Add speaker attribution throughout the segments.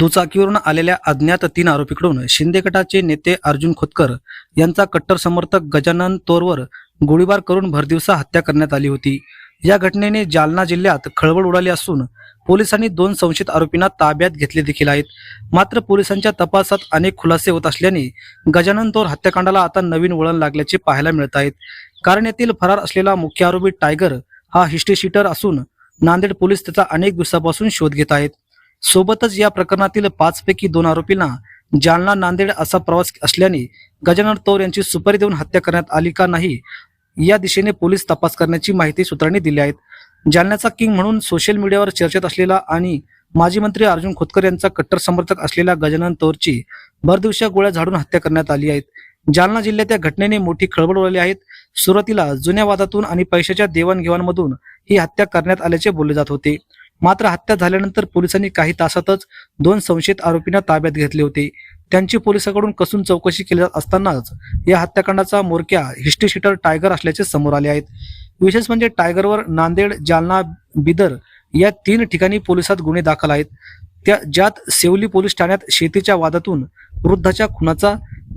Speaker 1: दुचाकीवरून आलेल्या अज्ञात तीन आरोपीकडून शिंदे गटाचे नेते अर्जुन खोतकर यांचा कट्टर समर्थक गजानन तोरवर गोळीबार करून भरदिवसा हत्या करण्यात आली होती. या घटनेने जालना जिल्ह्यात खळबळ उडाली असून पोलिसांनी दोन संशयित आरोपींना ताब्यात घेतले देखील आहेत. मात्र पोलिसांच्या तपासात अनेक खुलासे होत असल्याने गजानन तोर हत्याकांडाला आता नवीन वळण लागल्याचे पाहायला मिळत आहेत. कारण येथील फरार असलेला मुख्य आरोपी टायगर हा हिस्ट्री शीटर असून नांदेड पोलीस त्याचा अनेक दिवसापासून शोध घेत आहेत. सोबतच या प्रकरणातील पाचपैकी दोन आरोपींना जालना नांदेड असा प्रवास असल्याने गजानन तौर यांची सुपारी देऊन हत्या करण्यात आली का नाही या दिशेने पोलीस तपास करण्याची माहिती सूत्रांनी दिली आहेत. जालन्याचा किंग म्हणून सोशल मीडियावर चर्चेत असलेला आणि माजी मंत्री अर्जुन खोतकर यांचा कट्टर समर्थक असलेल्या गजानन तौरची भरदिवशा गोळ्या झाडून हत्या करण्यात आली आहेत. जालना जिल्ह्यात या घटनेने मोठी खळबळ उडाली आहेत सुरुवातीला जुन्या वादातून आणि पैशाच्या देवाणघेवाणमधून ही हत्या करण्यात आल्याचे बोलले जात होते. मात्र हत्या झाल्यानंतर पोलिसांनी काही तासातच दोन संशयित आरोपींना ताब्यात घेतले होते. त्यांची पोलिसांकडून कसून चौकशी केली जात असतानाच या हत्याकांडाचा मोरक्या हिस्ट्री शीटर टायगर असल्याचे समोर आले आहेत. विशेष म्हणजे टायगरवर नांदेड जालना बिदर या तीन ठिकाणी पोलिसात गुन्हे दाखल आहेत. त्या ज्यात सेवली पोलीस ठाण्यात शेतीच्या वादातून वृद्धाच्या खुनाचा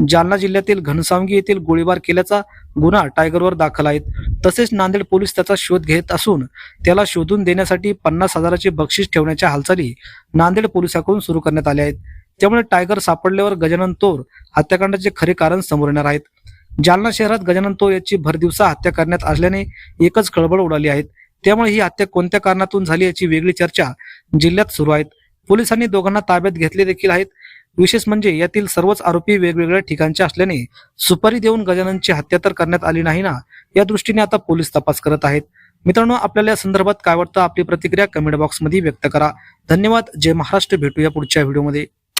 Speaker 1: जालना जिल्ह्यातील घनसावंगी येथील गोळीबार केल्याचा गुन्हा टायगरवर दाखल आहेत. तसेच नांदेड पोलीस त्याचा शोध घेत असून त्याला शोधून देण्यासाठी पन्नास हजाराचे बक्षीस ठेवण्याच्या हालचाली नांदेड पोलिसांकडून सुरू करण्यात आल्या आहेत. त्यामुळे टायगर सापडल्यावर गजानन तोर हत्याकांडाचे खरे कारण समोर येणार आहेत. जालना शहरात गजानन तोर याची भरदिवसा हत्या करण्यात आल्याने एकच खळबळ उडाली आहेत त्यामुळे ही हत्या कोणत्या कारणातून झाली याची वेगळी चर्चा जिल्ह्यात सुरू आहेत. पोलिसांनी दोघांना ताब्यात घेतले देखील आहेत. विशेष म्हणजे यातील सर्वच आरोपी वेगवेगळ्या ठिकाणचे असल्याने सुपारी देऊन गजाननची हत्या तर करण्यात आली नाही ना? या दृष्टीने आता पोलीस तपास करत आहेत. मित्रांनो आपल्याला या संदर्भात काय वाटतं? आपली प्रतिक्रिया कमेंट बॉक्समध्ये व्यक्त करा. धन्यवाद. जय महाराष्ट्र. भेटूया पुढच्या व्हिडिओमध्ये.